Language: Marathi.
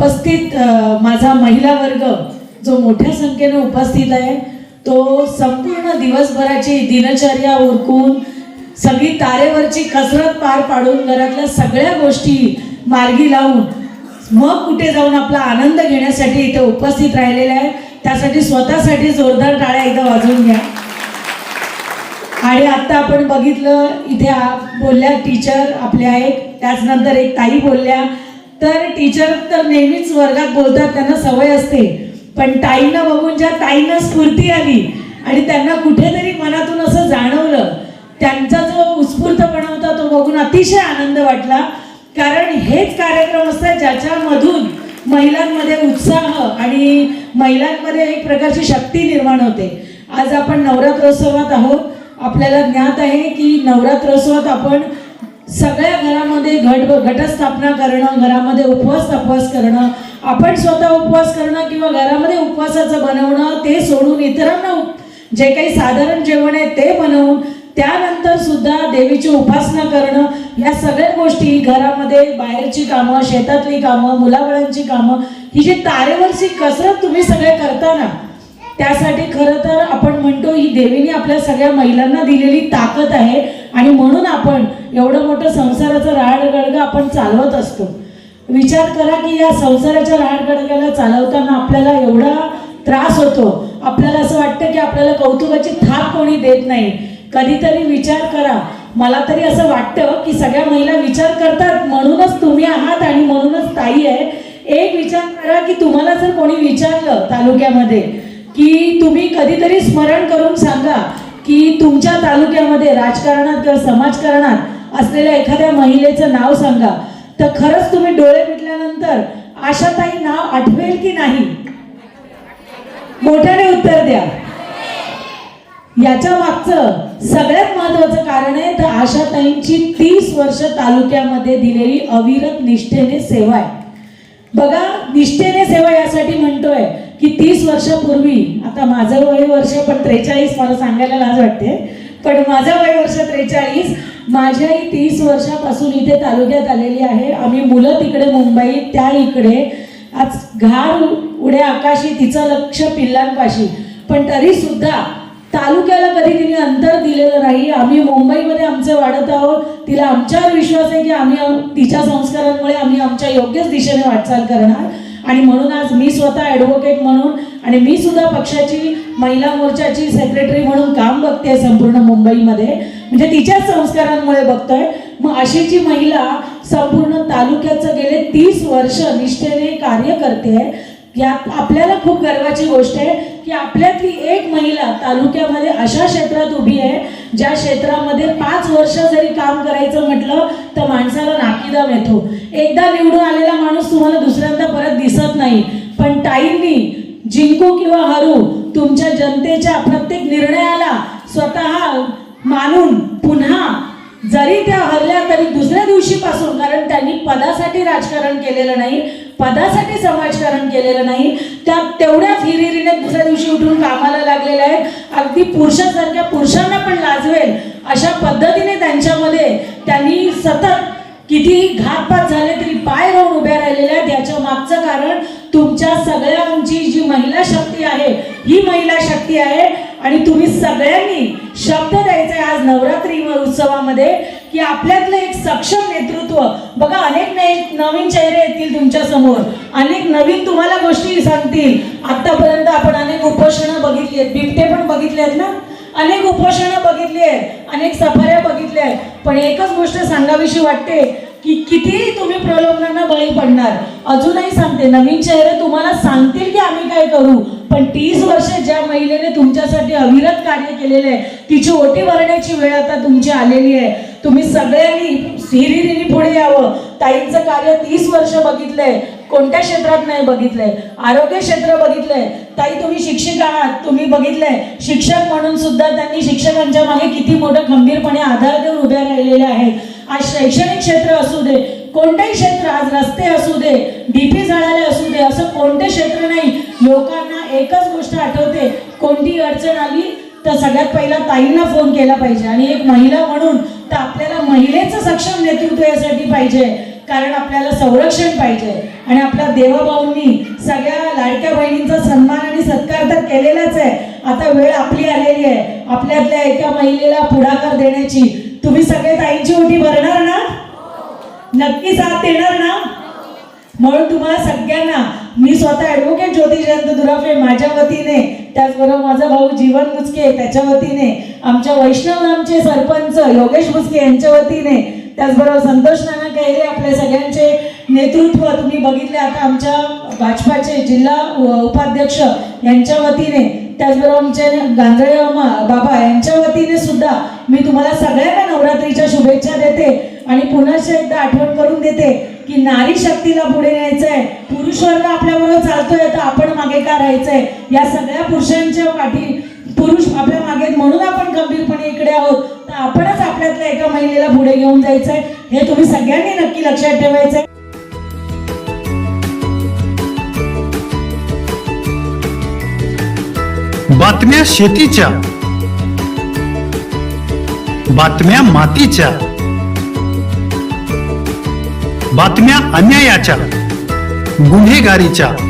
उपस्थित माझा महिला वर्ग जो मोठ्या संख्येने उपस्थित आहे तो संपूर्ण दिवसभराची दिनचर्या उरकून सगळी तारेवरची कसरत पार पाडून घरातल्या सगळ्या गोष्टी मार्गी लावून मग कुठे जाऊन आपला आनंद घेण्यासाठी इथे उपस्थित राहिलेला आहे त्यासाठी स्वतःसाठी जोरदार टाळ्या एकदा वाजवून घ्या. आणि आत्ता आपण बघितलं इथे बोलल्या टीचर आपल्या आहेत त्याचनंतर एक ताई बोलल्या तर टीचर तर नेहमीच वर्गात बोलतात त्यांना सवय असते. पण ताईंना बघून ज्या ताईंना स्फूर्ती आली आणि त्यांना कुठेतरी मनातून असं जाणवलं त्यांचा जो उत्स्फूर्तपणा होता तो बघून अतिशय आनंद वाटला. कारण हेच कार्यक्रम असतात ज्याच्यामधून महिलांमध्ये उत्साह आणि महिलांमध्ये एक प्रकारची शक्ती निर्माण होते. आज आपण नवरात्रोत्सवात आहोत. आपल्याला ज्ञात आहे की नवरात्रोत्सवात आपण सगळ्या घरामध्ये घट घटस्थापना करणं घरामध्ये उपवास तपवास करणं आपण स्वतः उपवास करणं किंवा घरामध्ये उपवासाचं बनवणं ते सोडून इतरांना जे काही साधारण जेवण आहे ते बनवून त्यानंतर सुद्धा देवीची उपासना करणं या सगळ्या गोष्टी घरामध्ये बाहेरची कामं शेतातली कामं मुलाबाळांची कामं ही जी तारेवरची कसरत तुम्ही सगळे करता ना त्यासाठी खरं तर आपण म्हणतो ही देवीने आपल्या सगळ्या महिलांना दिलेली ताकद आहे. आणि म्हणून आपण एवढं मोठं संसाराचं राहाडगडगं आपण चालवत असतो. विचार करा की या संसाराच्या राहाडगडग्याला चालवताना आपल्याला एवढा त्रास होतो. आपल्याला असं वाटतं की आपल्याला कौतुकाची थाप कोणी देत नाही. कधीतरी विचार करा. मला तरी असं वाटतं की सगळ्या महिला विचार करतात म्हणूनच तुम्ही आहात आणि म्हणूनच ताई आहे. एक विचार करा की तुम्हाला जर कोणी विचारलं तालुक्यामध्ये की तुम्ही कधीतरी स्मरण करून सांगा की तुमच्या तालुक्यामध्ये राजकारणात किंवा समाजकारणात असलेल्या एखाद्या महिलेचं नाव सांगा. तर खरंच तुम्ही डोळे मिटल्यानंतर आशाताई नाव आठवेल की नाही? मोठ्याने उत्तर द्या. याच्या मागचं सगळ्यात महत्वाचं कारण आहे तर आशाताईंची तीस वर्ष तालुक्यामध्ये दिलेली अविरत निष्ठेने सेवा आहे. बघा निष्ठेने सेवा यासाठी म्हणतोय की तीस वर्षापूर्वी आता माझं वय वर्ष पण त्रेचाळीस मला सांगायला लाज वाटते. पण माझं वय वर्ष त्रेचाळीस माझ्याही तीस वर्षापासून इथे तालुक्यात आलेली आहे. आम्ही मुलं तिकडे मुंबईत त्या इकडे. आज घार उड्या आकाशी तिचं लक्ष पिल्लांपाशी. पण तरी सुद्धा तालुक्याला कधी तिने अंतर दिलेलं नाही. आम्ही मुंबईमध्ये आमचं वाढत आहोत. तिला आमच्यावर विश्वास आहे की आम्ही तिच्या संस्कारांमुळे आम्ही आमच्या योग्यच दिशेने वाटचाल करणार. आणि म्हणून आज मी स्वतः ॲडव्होकेट म्हणून आणि मी सुद्धा पक्षाची महिला मोर्चाची सेक्रेटरी म्हणून काम बघते संपूर्ण मुंबईमध्ये. म्हणजे तिच्याच संस्कारांमुळे बघतोय. मग अशी जी महिला संपूर्ण तालुक्याचं गेले तीस वर्ष निष्ठेने कार्य करते यात आपल्याला खूप गर्वाची गोष्ट आहे की आपल्यातली एक महिला तालुक्यामध्ये अशा क्षेत्रात उभी आहे ज्या क्षेत्रामध्ये पाच वर्ष जरी काम करायचं म्हटलं तर माणसाला नाकीदम येतो. एकदा निवडून आलेला माणूस तुम्हाला दुसऱ्यांदा परत दिसत नाही. पण ताईंनी जिंकू किंवा हरू तुमच्या जनतेच्या प्रत्येक निर्णयाला स्वतः मानून पुन्हा जरी त्या हरल्या तरी दुसऱ्या दिवशीपासून कारण त्यांनी पदासाठी राजकारण केलेलं नाही पदासाठी समाजकारण केलेलं नाही त्या तेवढ्याच हिरिरीने दुसऱ्या दिवशी उठून कामाला लागलेल्या आहेत. अगदी पुरुषासारख्या पुरुषांना पण लाजवेल अशा पद्धतीने त्यांच्यामध्ये त्यांनी सतत कितीही घातपात झाले तरी पाय राहून उभ्या राहिलेल्या त्याच्या मागचं कारण तुमच्या सगळ्यांची जी महिला शक्ती आहे ही महिला शक्ती आहे. आणि तुम्ही सगळ्यांनी शब्द द्यायचा आहे आज नवरात्री उत्सवामध्ये की आपल्यातलं एक सक्षम नेतृत्व. बघा अनेक ने- नवीन चेहरे येतील तुमच्यासमोर. अनेक नवीन तुम्हाला गोष्टी सांगतील. आतापर्यंत आपण अनेक उपोषणं बघितली आहेत. बिबटे पण बघितले आहेत ना? अनेक उपोषणं बघितली आहेत अनेक सफाऱ्या बघितल्या आहेत. पण एकच गोष्ट सांगावीशी वाटते की कितीही तुम्ही प्रलोभनांना बळी पडणार अजूनही सांगते नवीन चेहरे तुम्हाला सांगतील की आम्ही काय करू. पण तीस वर्षे ज्या महिलेने तुमच्यासाठी अविरत कार्य केलेले आहे तिची ओटी भरण्याची वेळ आता तुमची आलेली आहे. तुम्ही सगळ्यांनी हिरिरीने पुढे यावं. ताईंचं कार्य तीस वर्ष बघितलंय. कोणत्या क्षेत्रात नाही बघितलंय? आरोग्य क्षेत्र बघितलंय. ताई तुम्ही शिक्षिका आहात. तुम्ही बघितलंय. शिक्षक म्हणून सुद्धा त्यांनी शिक्षकांच्या मागे किती मोठं खंबीरपणे आधार देऊन उभ्या राहिलेल्या आहेत. आज शैक्षणिक क्षेत्र असू दे कोणतेही क्षेत्र आज रस्ते असू दे डीपी झाडाले असू दे असं कोणते क्षेत्र नाही. लोकांना एकच गोष्ट आठवते कोणती अडचण आली तर सगळ्यात पहिला ताईंना फोन केला पाहिजे. आणि एक महिला म्हणून तर आपल्याला महिलेचं सक्षम नेतृत्व यासाठी पाहिजे. कारण आपल्याला संरक्षण पाहिजे. आणि आपल्या देवाभाऊंनी सगळ्या लाडक्या बहिणींचा सन्मान आणि सत्कार तर केलेलाच आहे. आता वेळ आपली आलेली आहे. आपल्यातल्या एका महिलेला पुढाकार देण्याची. तुम्ही सगळे ताईंची ओटी भरणार ना? नक्की साथ देणार ना? म्हणून तुम्हाला सगळ्यांना मी स्वतः ॲडव्होकेट ज्योती जयंत दुराफे माझ्या वतीने त्याचबरोबर माझा भाऊ जीवन मुचके त्याच्या वतीने आमच्या वैष्णव नामचे सरपंच योगेश मुचके यांच्या वतीने त्याचबरोबर संतोष नाना कैरे आपल्या सगळ्यांचे नेतृत्व तुम्ही बघितले. आता आमच्या भाजपाचे जिल्हा उपाध्यक्ष यांच्या वतीने त्याचबरोबर आमचे गांजळे बाबा यांच्या वतीने सुद्धा मी तुम्हाला सगळ्यांना नवरात्रीच्या शुभेच्छा देते आणि पुन्हा एकदा आठवण करून देते की नारी शक्तीला पुढे न्यायचं आहे पुरुष वर्ग आपल्याबरोबर चालतोय तर आपण मागे का राहायचंय? या सगळ्या पुरुषांच्या पाठी पुरुष आपल्या मागे म्हणून आपण गंभीरपणे इकडे आहोत. तर आपणच आपल्यातल्या एका महिलेला पुढे घेऊन जायचंय. हे तुम्ही सगळ्यांनी नक्की लक्षात ठेवायचंय. बातम्या शेतीच्या. बातम्या मातीच्या. बातम्या अन्यायाच्या. गुन्हेगारीच्या.